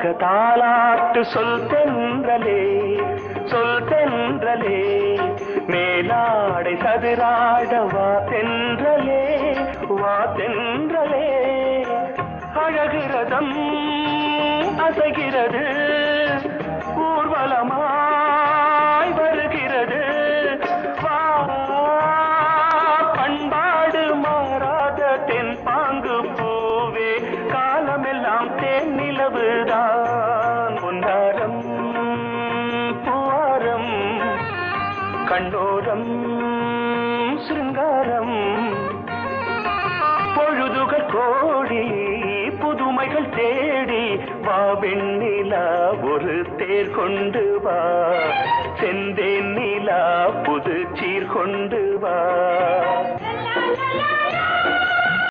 பாட்டு சொல் தென்றலே சொல் தென்றலே. மேலாடை சதுராட வா தென்றலே வா தென்றலே. அழகிறதம் அசைகிறது. கண்ணோரம் சிருங்காரம் பொழுதுகள் கோடி புதுமைகள் தேடி வா வெண்ணிலா ஒரு தேர் கொண்டு வா. செந்தேன் நிலா புது சீர் கொண்டு வா.